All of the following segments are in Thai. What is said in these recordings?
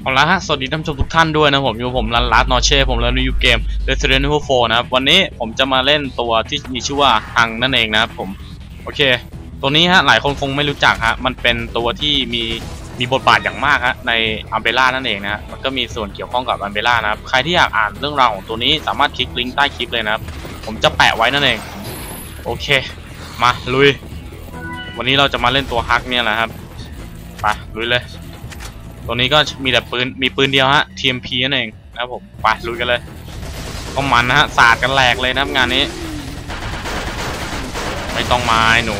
เอาละฮะ สวัสดีท่านผู้ชมทุกท่านด้วยนะผมอยู่ผมลันลัดนอเช่ ผมเล่นยูเกม Resident Evil 4 นะครับ วันนี้ผมจะมาเล่นตัวที่มีชื่อว่าฮังนั่นเองนะครับผม โอเค ตัวนี้ฮะ หลายคนคงไม่รู้จักฮะ มันเป็นตัวที่มีมีบทบาทอย่างมากฮะในอัมเบล่านั่นเองนะฮะมันก็มีส่วนเกี่ยวข้องกับอัมเบล่านะครับ ใครที่อยากอ่านเรื่องราวของตัวนี้สามารถคลิกลิงก์ใต้คลิปเลยนะครับ ผมจะแปะไว้นั่นเอง โอเค มาลุย วันนี้เราจะมาเล่นตัวฮักเนี่ยแหละครับ ไปลุยเลย ตัวนี้ก็มีแต่ปืน มีปืนเดียวฮะ TMP นั่นเองนะครับผมไปลุยกันเลยก็มันนะฮะสาดกันแหลกเลยนะงานนี้ ไม่ต้องมาไอ้หนู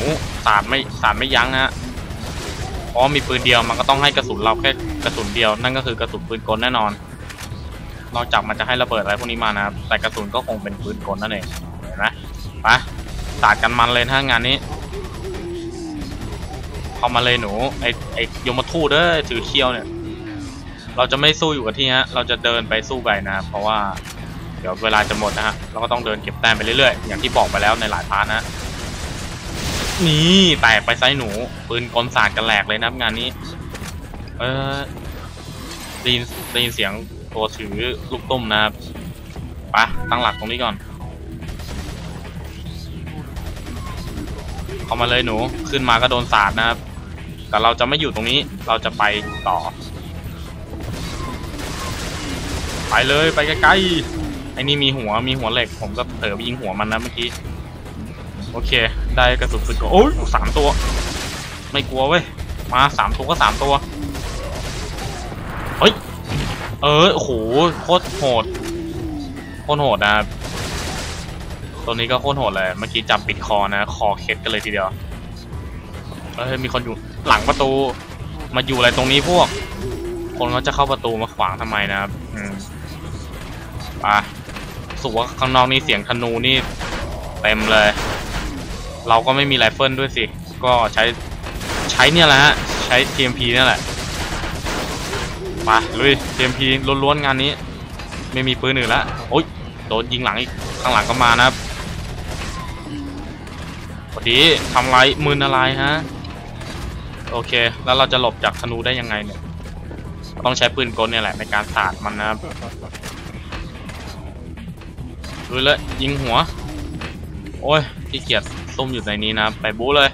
สาดไม่สาดไม่ยั้งนะฮะเพราะมีปืนเดียวมันก็ต้องให้กระสุนเราแค่กระสุนเดียวนั่นก็คือกระสุนปืนกลแน่นอน นอกจากมันจะให้ระเบิดอะไรพวกนี้มานะครับแต่กระสุนก็คงเป็นปืนกลนั่นเองเห็นไหมไปสาดกันมันเลยนะงานนี้ เข้ามาเลยหนูไอไอยมทูตเด้อถือเคี้ยวเนี่ย เราจะไม่สู้อยู่กับที่ฮะ เราจะเดินไปสู้ไปนะเพราะว่าเดี๋ยวเวลาจะหมดนะฮะเราก็ต้องเดินเก็บแต้มไปเรื่อยๆ อย่างที่บอกไปแล้วในหลายพาร์ทนะนี่แตกไปไซส์หนูปืนกลสาดกันแหลกเลยนะงานนี้ เออได้ยินได้ยินเสียงตัวถือลูกตุ้มนะครับไปตั้งหลักตรงนี้ก่อน เข้ามาเลยหนูขึ้นมาก็โดนสาดนะครับ แต่เราจะไม่อยู่ตรงนี้เราจะไปต่อ ไปเลยไปไกล้ๆไอ้นี่มีหัวมีหัวเหล็ก ผมก็เผลอไปยิงหัวมันนะเมื่อกี้ โอเค ได้กระสุนปืนกลโอ้ยสามตัว ไม่กลัวเว้ย มาสามตัวก็สามตัว เฮ้ย เออโอ้โหโคตรโหด โคตรโหดนะครับตัวนี้ก็โคตรโหดเลย เมื่อกี้จับปิดคอนะ คอเคล็ดกันเลยทีเดียว เอ้ยมีคนอยู่หลังประตู มาอยู่อะไรตรงนี้พวก คนเขาจะเข้าประตูมาขวางทำไมนะครับอืมไปสุว่าข้างนอกนี่เสียงธนูนี่เต็มเลย เราก็ไม่มีไรเฟิลด้วยสิ ก็ใช้ใช้เนี่ยแหละฮะ ใช้ TMP เนี่ยแหละไปลุย TMP ล้วนๆงานนี้ ไม่มีปืนอื่นละโอ๊ยโดนยิงหลังอีกข้างหลังก็มานะครับพอดีทำไรมืนอะไรฮะ โอเค แล้วเราจะหลบจากธนูได้ยังไงเนี่ย ต้องใช้ปืนกลเนี่ยแหละในการสาดมันนะครับดูเลยยิงหัว โอ้ยขี้เกียจซุ่มอยู่ในนี้นะครับไปบู๊เลย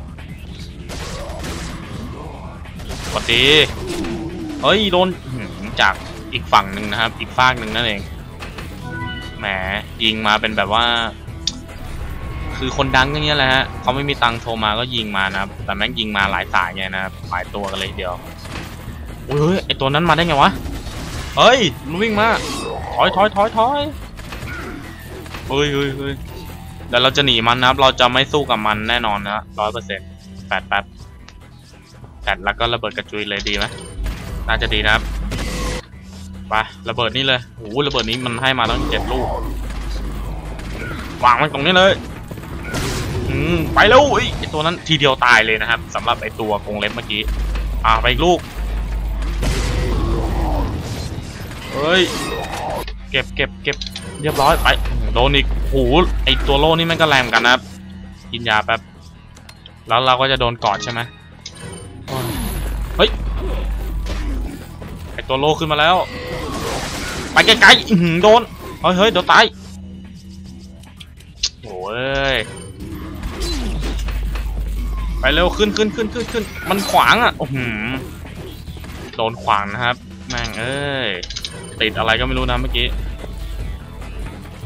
สวัสดีเฮ้ยโดนจากอีกฝั่งหนึ่งนะครับ อีกฟากหนึ่งนั่นเอง แหมยิงมาเป็นแบบว่า คือคนดังอย่างเงี้ยแหละฮะเขาไม่มีตังโทรมาก็ยิงมานะครับ แต่แม่งยิงมาหลายสายไงนะครับหลายตัวกันเลยเดียวโอ้ยไอตัวนั้นมาได้ไงวะเฮ้ยมันวิ่งมาถอยถอยถอยถอยเฮ้ยเฮ้ยเฮ้ยเดี๋ยวเราจะหนีมันนะครับ เราจะไม่สู้กับมันแน่นอนนะร้อยเปอร์เซ็นต์แปดแป๊บแปดแล้วก็ระเบิดกระจุยเลยดีไหมน่าจะดีนะครับไประเบิดนี่เลยโอ้โหระเบิดนี้มันให้มาตั้งเจ็ดลูกวางมันตรงนี้เลย อืมไปแล้วอุ้ยไอตัวนั้นทีเดียวตายเลยนะครับสำหรับไอตัวกรงเล็บเมื่อกี้ อ่าไปอีกลูกเฮ้ยเก็บเก็บเก็บเรียบร้อยไปโดนอีกโอ้โหไอตัวโล่นี่ม่งก็แรงเหมือนกันนะครับกินยาแป๊บแล้วเราก็จะโดนกอดใช่ไหมเฮ้ยไอตัวโล่ขึ้นมาแล้วไปไกลๆโดนเฮ้ยเฮ้ยเดี๋ยวตายโอ้ย ไปเร็วขึ้นขึ้นขึ้นขึ้นขึ้นมันขวางอะโอ้โหโดนขวางนะครับ แม่งเอ้ยติดอะไรก็ไม่รู้นะเมื่อกี้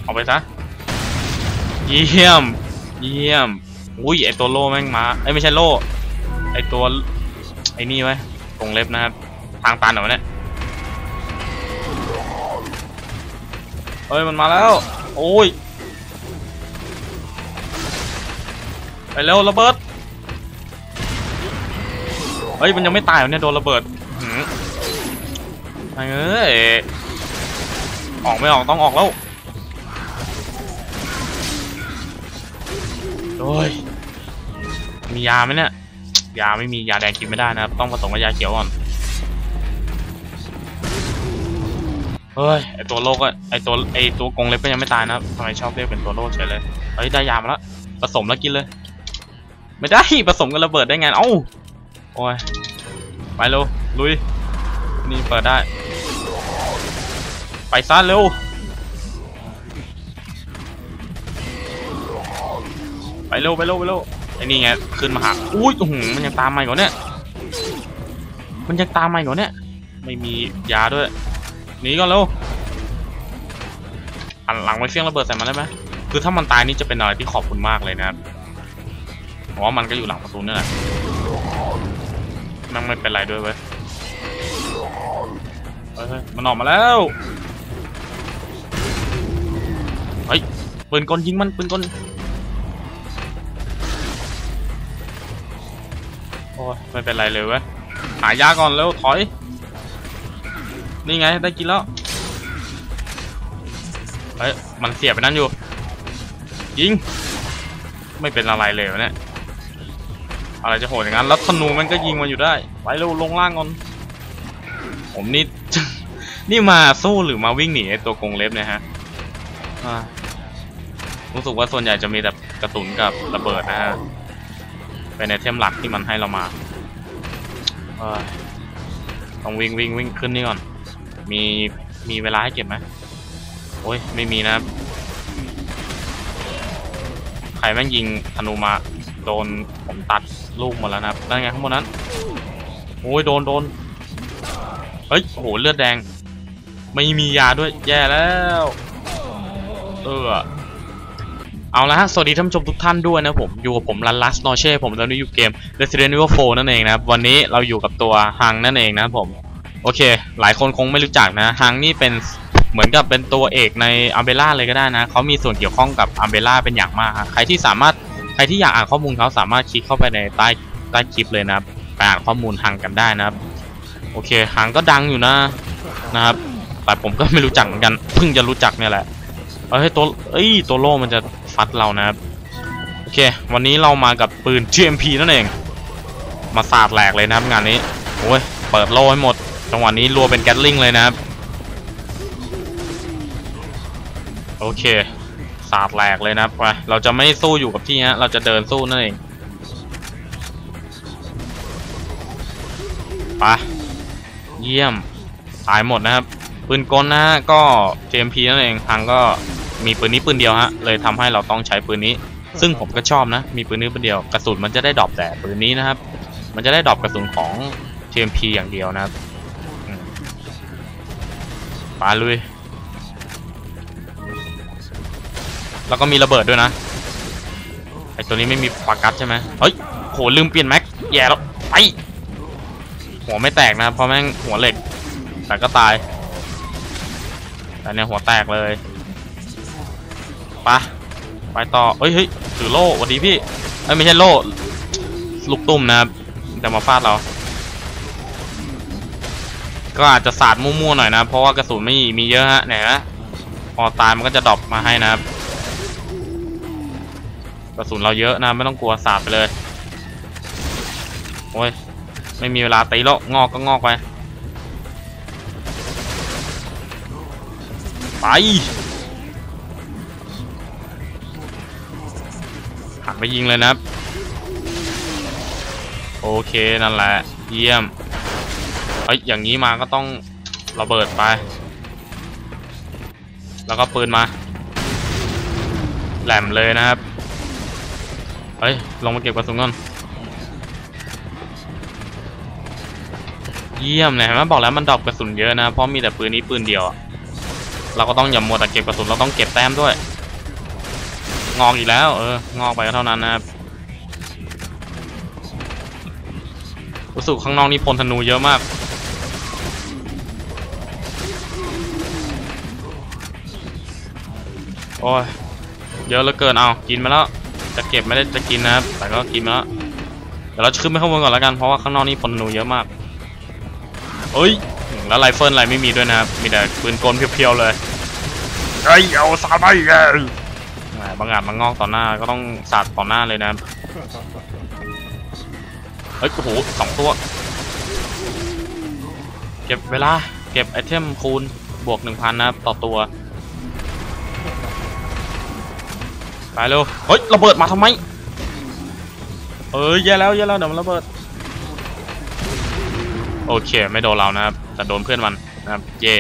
เอาไปซะ เยี่ยม เยี่ยม อุ้ยไอตัวโล่แม่งมาไอไม่ใช่โล่ไอตัวไอนี่ไว้ตรงเล็บนะครับ ทางตันเหรอเนี่ยเฮ้ยมันมาแล้ว โอ้ย ไปเร็วระเบิด เฮ้ยมันยังไม่ตายเหรอเนี่ยโดนระเบิดหืมเอ้ยออกไม่ออกต้องออกแล้วโอ้ยมียาไหมเนี่ยยาไม่มียาแดงกินไม่ได้นะครับต้องผสมกับยาเขียวก่อนเฮ้ยไอตัวโลกก็ไอตัวไอตัวกงเล็บก็ยังไม่ตายนะครับทำไมชอบเรียกเป็นตัวโลกเฉยเลยเฮ้ยได้ยามาแล้วผสมแล้วกินเลย ไม่ได้ผสมกับระเบิดได้ไงเอ้า โอ้ย ไปเร็ว ลุย นี่เปิดได้ ไปซะเร็ว ไปเร็ว ไปเร็ว ไปเร็ว ไอ้นี่ไง ขึ้นมาหาอุ้ยโอ้โหมันยังตามมาอีก่อเนี่ย มันยังตามมาอีก่อเนี่ย ไม่มียาด้วย หนีก่อนเร็วหันหลังไปเฟี้ยงระเบิดใส่มันได้ไหมคือถ้ามันตายนี่จะเป็นอะไรที่ขอบคุณมากเลยนะครับเพราะว่ามันก็อยู่หลังประตูนี่แหละ มันไม่เป็นไรด้วยเว้ยเฮ้ยเฮ้ยมันออกมาแล้วเฮ้ยปืนกลยิงมันปืนกลโอ้ยไม่เป็นไรเลยเว้ยหายาก่อนเร็วถอย นี่ไงได้กินแล้วเฮ้ยมันเสียบไปนั่นอยู่ ยิง ไม่เป็นอะไรเลยวะเนี่ย อะไรจะโหดอย่างนั้น แล้วธนูมันก็ยิงมาอยู่ได้ ไปเร็วลงล่างก่อน ผมนี่ นี่มาสู้หรือมาวิ่งหนีไอตัวกงเล็บเนี่ยฮะรู้สึกว่าส่วนใหญ่จะมีแต่กระสุนกับระเบิดนะฮะ เป็นไอเทมหลักที่มันให้เรามาต้องวิ่งวิ่งวิ่งขึ้นนี่ก่อน มีมีเวลาให้เก็บไหมโอ้ยไม่มีนะใครแม่งยิงธนูมา โดนผมตัดลูกหมดแล้วนะครับได้ไงข้างบนนั้นโอ้ยโดนโดนเฮ้ยโหเลือดแดง ไม่มียาด้วยแย่แล้วเออเอาละฮะ สวัสดีท่านผู้ชมทุกท่านด้วยนะผม อยู่กับผมลันลัสนอเช่ผมตอนนี้อยู่เกม Resident Evil 4 นั่นเองนะครับ วันนี้เราอยู่กับตัวฮังนั่นเองนะครับผม โอเค หลายคนคงไม่รู้จักนะฮังนี่เป็นเหมือนกับเป็นตัวเอกในอัมเบล่าเลยก็ได้นะ เขามีส่วนเกี่ยวข้องกับอัมเบล่าเป็นอย่างมาก ใครที่สามารถ ใครที่อยากอ่านข้อมูลเขาสามารถคลิกเข้าไปในใต้ใต้คลิปเลยนะครับไปอ่านข้อมูลฮังกันได้นะครับ โอเคฮังก็ดังอยู่นะนะครับ แต่ผมก็ไม่รู้จักเหมือนกันเพิ่งจะรู้จักเนี่ยแหละเอ้ยตัวเอ้ยตัวโล่มันจะฟัดเรานะครับโอเค วันนี้เรามากับปืน GMP นั่นเอง มาสาดแหลกเลยนะครับงานนี้โอ้ยเปิดโล่ให้หมดจังหวะนี้รัวเป็นแกตลิงเลยนะครับโอเค สาดแหลกเลยนะครับไปเราจะไม่สู้อยู่กับที่ฮะเราจะเดินสู้นั่นเองไปเยี่ยมตายหมดนะครับปืนกลนะฮะก็ JMP นั่นเองทางก็มีปืนนี้ปืนเดียวฮะเลยทำให้เราต้องใช้ปืนนี้ ซึ่งผมก็ชอบนะ มีปืนนี้ปืนเดียวกระสุนมันจะได้ดรอปแต่ปืนนี้นะครับ มันจะได้ดรอปกระสุนของ JMP อย่างเดียวนะครับไปลุย แล้วก็มีระเบิดด้วยนะไอตัวนี้ไม่มีปากัสใช่ไหมเฮ้ยโหลืมเปลี่ยนแม็กแย่แล้วไปหัวไม่แตกนะครับเพราะแม่งหัวเหล็กแต่ก็ตาย แต่เนี่ยหัวแตกเลยไปะไปต่อเฮ้ยเฮ้ยถือโล่สวัสดีพี่เอ้ยไม่ใช่โล่ลูกตุ้มนะครับจะมาฟาดเรา ก็อาจจะสาดมั่วๆหน่อยนะ เพราะว่ากระสุนไม่มีเยอะฮะเนี่ยนะพอตายมันก็จะดรอปมาให้นะครับ ระสุนเราเยอะนะไม่ต้องกลัวสาดไปเลย โอ้ย ไม่มีเวลาตีแล้วงอกก็งอกไป ไป หันไปยิงเลยนะโอเคนั่นแหละ เยี่ยม เอ้ย อย่างนี้มาก็ต้องระเบิดไป แล้วก็ปืนมา แหลมเลยนะครับ เฮ้ย ลงมาเก็บกระสุนก่อน เยี่ยมเลยเห็นไหมบอกแล้วมันดรอปกระสุนเยอะนะ เพราะมีแต่ปืนนี้ปืนเดียว เราก็ต้องอย่ามัวแต่เก็บกระสุน เราต้องเก็บแต้มด้วย งอกอีกแล้ว เออ งอกไปก็เท่านั้นนะครับรู้สึกข้างนอกนี่พลธนูเยอะมาก โอ้ย เยอะเหลือเกิน เอา กินมาแล้ว จะเก็บไม่ได้จะกินนะครับ แต่ก็กินมาแล้วเดี๋ยวเราจะขึ้นไปข้างบนก่อนแล้วกัน เพราะว่าข้างนอกนี่พลธนูเยอะมากเอ้ย แล้วไรเฟิลอะไรไม่มีด้วยนะครับ มีแต่ปืนกลเพียวๆเลยเฮ้ย เอาสาดไปเลยแหมบางอาจมางอกต่อหน้าก็ต้องสาดต่อหน้าเลยนะครับเฮ้ย โอ้โหสองตัว เก็บเวลา เก็บไอเทมคูณบวกหนึ่งพันนะครับต่อตัว ไปเร็ว เฮ้ยระเบิดมาทำไม เอ้ยแย่แล้วแย่แล้วเดี๋ยวมันระเบิด โอเคไม่โดนเรานะครับ แต่โดนเพื่อนมันนะครับ เย่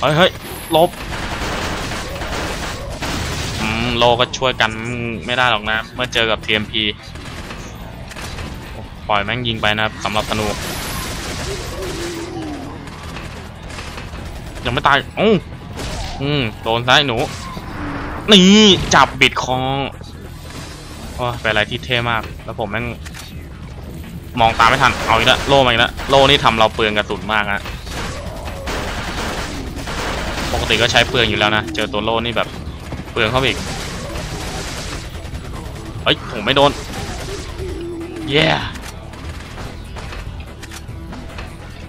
เฮ้ยเฮ้ยลบอืมโลก็ช่วยกันไม่ได้หรอกนะ เมื่อเจอกับ TMP ปล่อยแม่งยิงไปนะครับสำหรับธนูยังไม่ตายอู้อืมโดนซ้ายหนู นี่จับบิดคอโอ้ยเป็นอะไรที่เท่มาก แล้วผมแม่งมองตามไม่ทัน เอาอีกแล้วโล่มาอีกแล้วโล่นี่ทำเราเปลืองกระสุนมากนะปกติก็ใช้เปลืองอยู่แล้วนะ เจอตัวโล่นี่แบบเปลืองเข้าไปอีก เฮ้ยผมไม่โดน เย้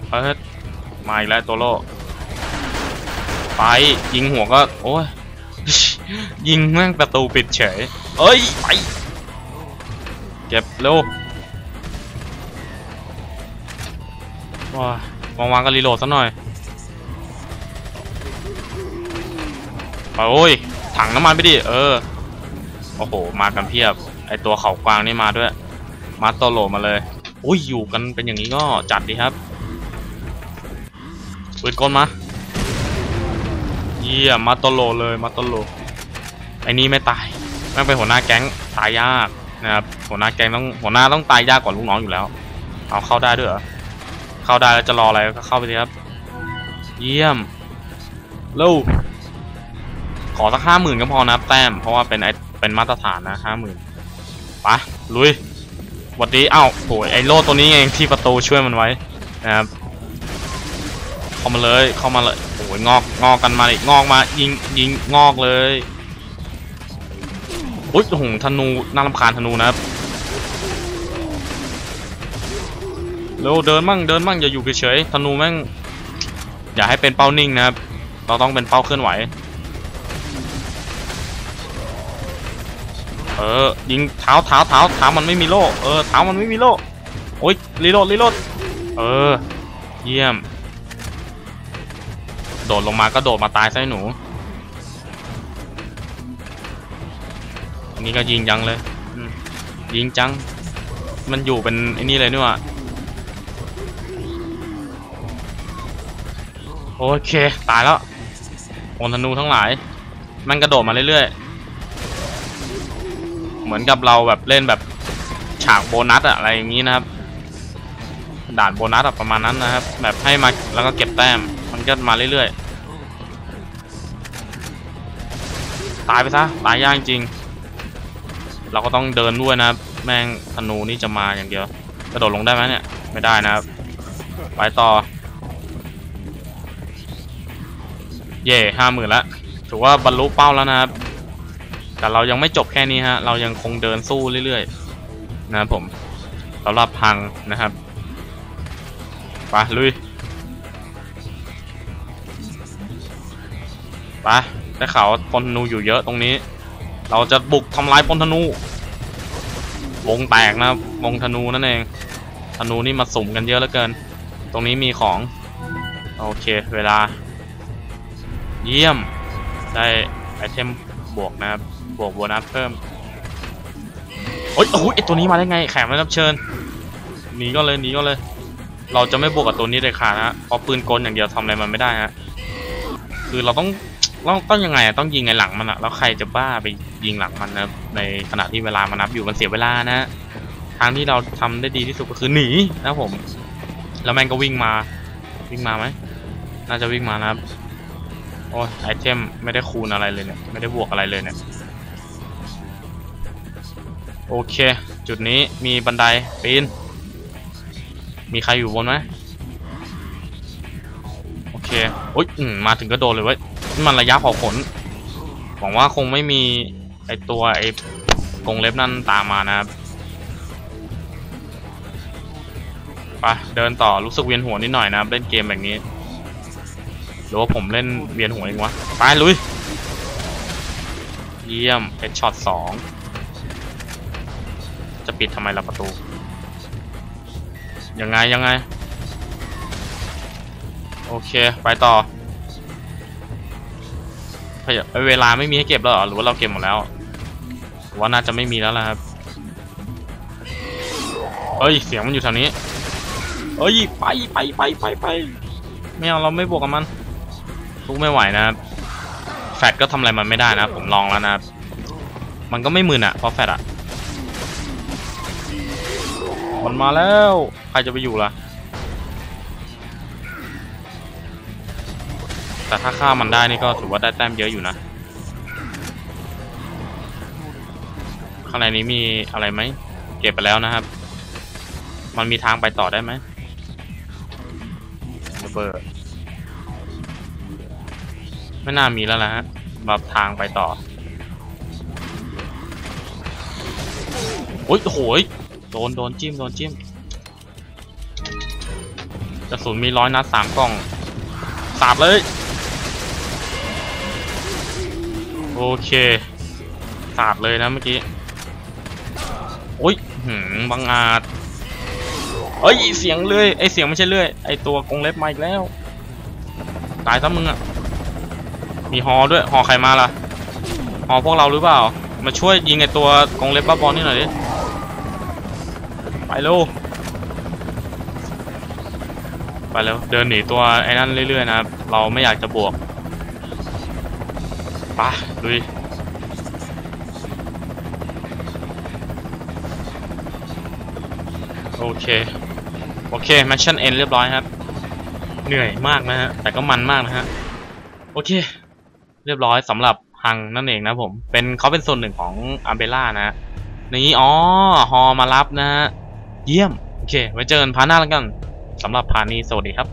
เฮ้ยมาอีกแล้วตัวโล่ไปยิงหัวก็ โอ้ย ยิงแม่งประตูปิดเฉย เอ้ย ไป เก็บเร็วว้าวางๆก็รีโหลดซะหน่อยไปโอ้ย ถังน้ำมันไปดิ เออ โอ้โห มากันเพียบ ไอตัวเขากวางนี่มาด้วย มาโตโหลมาเลยอุ้ย อยู่กันเป็นอย่างนี้ก็จัดดีครับปืนกลมา เยี่ยมมาโตโลเลย มาโตโล ไอ้นี่ไม่ตายแม่งเป็นหัวหน้าแก๊งตายยากนะครับหัวหน้าแก๊งต้องหัวหน้าต้องตายยากกว่าลูกน้องอยู่แล้ว เอาเข้าได้ด้วยเหรอเข้าได้แล้วจะรออะไรก็เข้าไปสิครับ เยี่ยมเร็วขอสักห้าหมื่นก็พอนะแต้มเพราะว่าเป็นไอเป็นมาตรฐานนะห้าหมื่นไปลุยวัดดีเอ้าโหยไอโล่ตัวนี้เองที่ประตูช่วยมันไว้นะครับเข้ามาเลยเข้ามาเลยโอ้ยงอกงอกกันมาเลยงอกมายิงยิงงอกเลย อุ้ยโอ้โหธนูน่ารำคาญธนูนะครับเร็วเดินมั่งเดินมั่งอย่าอยู่เฉยธนูแม่งอย่าให้เป็นเป้านิ่งนะครับเราต้องเป็นเป้าเคลื่อนไหว เออยิงเท้าเท้าเท้าเท้ามันไม่มีโล่เออเท้ามันไม่มีโล่โอ้ยรีโหลดรีโหลดเออ เยี่ยม โดดลงมาก็โดดมาตายซะหนู นนี้ก็ยิงจังเลยอืมยิงจัง มันอยู่เป็นไอ้นี่เลยนี่หว่าโอเค ตายแล้วโอนธนูทั้งหลาย มันกระโดดมาเรื่อยๆ เหมือนกับเราแบบเล่นแบบฉากโบนัสอะอะไรอย่างนี้นะครับ ด่านโบนัสอะประมาณนั้นนะครับ แบบให้มาแล้วก็เก็บแต้ม มันก็มาเรื่อยๆ ตายไปซะ ตายยากจริง เราก็ต้องเดินด้วยนะแม่งธนูนี่จะมาอย่างเดียวกระโดดลงได้ไหมเนี่ยไม่ได้นะครับไปต่อ เย่ห้าหมื่นละถือว่าบรรลุเป้าแล้วนะครับ แต่เรายังไม่จบแค่นี้ฮะ เรายังคงเดินสู้เรื่อยๆ นะครับผมสำหรับพังนะครับไปลุยไปได้ข่าวว่าพลธนูอยู่เยอะตรงนี้ เราจะบุกทำลายพลธนู วงแตกนะครับวงธนูนั่นเอง ธนูนี่มาสุ่มกันเยอะเหลือเกิน ตรงนี้มีของ โอเค เวลา เยี่ยม ได้ไอเทมบวกนะครับ บวกโบนัสเพิ่ม โอ้ยโอ้ยไอตัวนี้มาได้ไง แขกไม่รับเชิญ หนีก็เลย หนีก็เลย เราจะไม่บวกกับตัวนี้เลยค่ะนะเพราะปืนกลอย่างเดียวทำอะไรมันไม่ได้ฮะ คือเราต้อง เราต้องยังไงอะต้องยิงไงหลังมันอะแล้วใครจะบ้าไปยิงหลังมันนะในขณะที่เวลามันนับอยู่มันเสียเวลานะทางที่เราทำได้ดีที่สุดก็คือหนีนะผม แล้วแมงก็วิ่งมาวิ่งมาไหมน่าจะวิ่งมานะครับโอ้ยไอเทมไม่ได้คูณอะไรเลยเนี่ยไม่ได้บวกอะไรเลยเนี่ยโอเค จุดนี้มีบันไดปีน มีใครอยู่บนไหมโอเคโอ้ยอมมาถึงก็โดนเลยเว้ย มันระยะเผาขนหวังว่าคงไม่มีไอตัวไอกรงเล็บนั่นตามมานะครับไปเดินต่อรู้สึกเวียนหัวนิดหน่อยนะครับเล่นเกมแบบนี้หรือว่าผมเล่นเวียนหัวเองวะไปลุยเยี่ยมเฮดช็อตสองจะปิดทำไมล่ะประตูยังไงยังไง โอเค ไปต่อ เฮ้ยเวลาไม่มีให้เก็บแล้วเหรอหรือว่าเราเก็บหมดแล้วว่าน่าจะไม่มีแล้วล่ะครับเอ้ยเสียงมันอยู่แถวนี้เอ้ยไปไปไปไปไปไม่เอาเราไม่บวกกับมันสู้ไม่ไหวนะครับแฟดก็ทำอะไรมันไม่ได้นะผมลองแล้วนะครับมันก็ไม่มึนอะเพราะแฟดอะมันมาแล้วใครจะไปอยู่ล่ะ แต่ถ้าฆ่ามันได้นี่ก็ถือว่าได้แต้มเยอะอยู่นะ ข้างในนี้มีอะไรไหม เก็บไปแล้วนะครับ มันมีทางไปต่อได้ไหมระเบิดไม่น่ามีแล้วนะฮะแบบทางไปต่อโอ้ยโหยโดน โดนจิ้ม โดนจิ้มกระสุนมีร้อยนัดสามกล่องสาดเลย เคสาดเลยนะเมื่อกี้โอ้ยหืมบังอาจเอ้ยเสียงเลื่อยไอเสียงไม่ใช่เลื่อยไอตัวกรงเล็บมาอีกแล้ว ตายซะมึงอะมีฮอด้วยฮอใครมาล่ะฮอพวกเราหรือเปล่า มาช่วยยิงไอตัวกรงเล็บบ้าบอลนี่หน่อยดิไปเร็วไปแล้วเดินหนีตัวไอ้นั่นเรื่อยๆนะครับเราไม่อยากจะบวก ไปลุยโอเค โอเคแมชชั่นเอ็นเรียบร้อยครับ เหนื่อยมากนะฮะ แต่ก็มันมากนะฮะ โอเค เรียบร้อยสำหรับฮังนั่นเองนะผม เป็นเขาเป็นส่วนหนึ่งของอัมเบล่านะฮะนี่อ๋อ ฮอมารับนะฮะ เยี่ยม โอเค ไว้เจอกันพาร์ทหน้าแล้วกันสำหรับพาร์ทนี้สวัสดีครับ